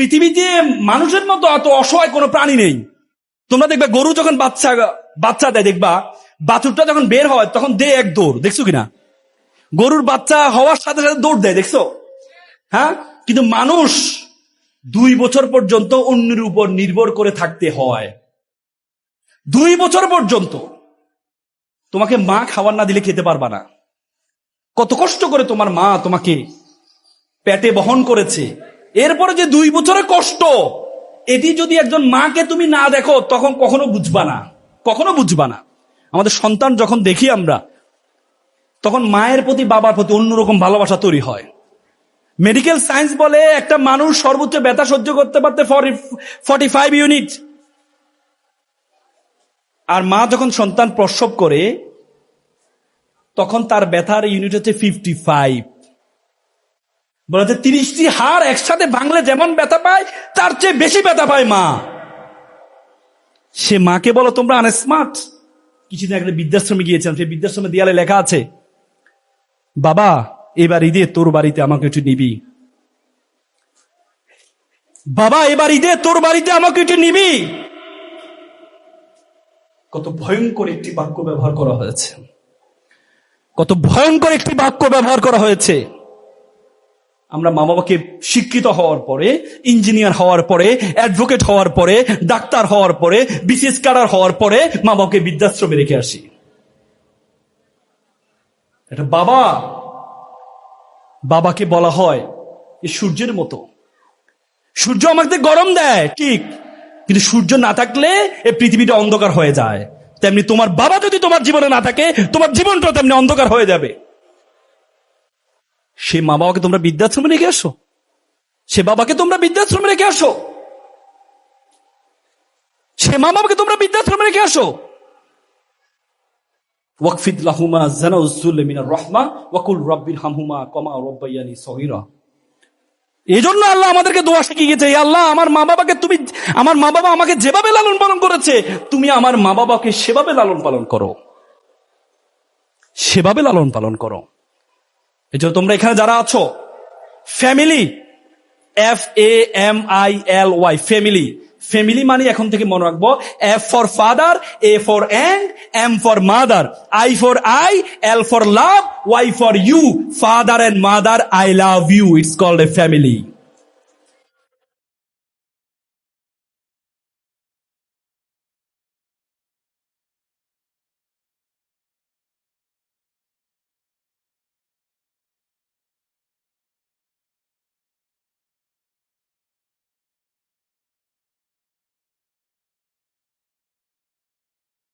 পৃথিবীতে মানুষের মতো এত অসহায় কোনো প্রাণী নেই। তোমরা দেখবে গরু যখন বাচ্চা বাচ্চা দেয়, দেখবা, বাছুরটা যখন বের হয়, তখন দে এক দৌড়, দেখছ কিনা? গরুর বাচ্চা হওয়ার সাথে সাথে দৌড় দেয়, দেখছ? হ্যাঁ? কিন্তু মানুষ দুই বছর পর্যন্ত অন্যের উপর নির্ভর করে থাকতে হয়। দুই বছর পর্যন্ত। তোমাকে মা খাবার না দিলে খেতে পারবা না। কত কষ্ট করে তোমার মা তোমাকে পেটে বহন করেছে। এরপরে যে দুই বছরের কষ্ট, এটি যদি একজন মাকে তুমি না দেখো, তখন কখনো বুঝবা না। কখনো বুঝবা না। আমাদের সন্তান যখন দেখি আমরা, তখন মায়ের প্রতি, বাবার প্রতি অন্যরকম ভালোবাসা তৈরি হয়। মেডিকেল সায়েন্স বলে একটা মানুষ সর্বোচ্চ ব্যথা সহ্য করতে পারতে ফর্টি ফাইভ ইউনিট আর মা যখন সন্তান প্রসব করে, তখন তার ব্যথার ইউনিট হচ্ছে ফিফটি ফাইভ বলা যায় তিরিশটি হার একসাথে ভাঙলে যেমন ব্যথা পায়, তার চেয়ে বেশি ব্যথা পায় মা। সে মাকে বলো, তোমরা আনস্মার্ট কিছুদিন আগে বৃদ্ধাশ্রমে গিয়েছিলাম, সেই বৃদ্ধাশ্রমে দেয়ালে লেখা আছে, বাবা, এবার ঈদে তোর বাড়িতে আমাকে একটু নিবি। বাবা, এবার ঈদে তোর বাড়িতে আমাকে একটু নিবি। কত ভয়ঙ্কর একটি বাক্য ব্যবহার করা হয়েছে। কত ভয়ঙ্কর একটি বাক্য ব্যবহার করা হয়েছে। আমরা মা বাবাকে শিক্ষিত হওয়ার পরে, ইঞ্জিনিয়ার হওয়ার পরে, অ্যাডভোকেট হওয়ার পরে, ডাক্তার হওয়ার পরে, বিসিএস কাডার হওয়ার পরে মা বাবাকে বৃদ্ধাশ্রমে রেখে আসি। এটা বাবা। বাবাকে বলা হয় এ সূর্যের মতো। সূর্য আমাকে গরম দেয়, ঠিক। কিন্তু সূর্য না থাকলে এই পৃথিবীটা অন্ধকার হয়ে যায়। তেমনি তোমার বাবা যদি তোমার জীবনে না থাকে, তোমার জীবনটা তেমনি অন্ধকার হয়ে যাবে। সে মা বাবাকে তোমরা বৃদ্ধাশ্রমে রেখে আসো। সে বাবাকে তোমরা বৃদ্ধাশ্রমে রেখে আসো। সে মা বাবাকে তোমরা বৃদ্ধাশ্রমে রেখে আসো। ওয়াকুল কমা সহিরা এই জন্য আল্লাহ আমাদেরকে দোয়া শিখিয়ে গেছে, "হে আল্লাহ, আমার মা বাবাকে তুমি, আমার মা বাবা আমাকে যেভাবে লালন পালন করেছে, তুমি আমার মা বাবাকে সেভাবে লালন পালন করো। সেভাবে লালন পালন করো। এই জন্য তোমরা এখানে যারা আছো family F A M I L Y family family মানে এখন থেকে মনে রাখব F for father A for and M for mother I for I L for love Y for you father and mother I love you it's called a family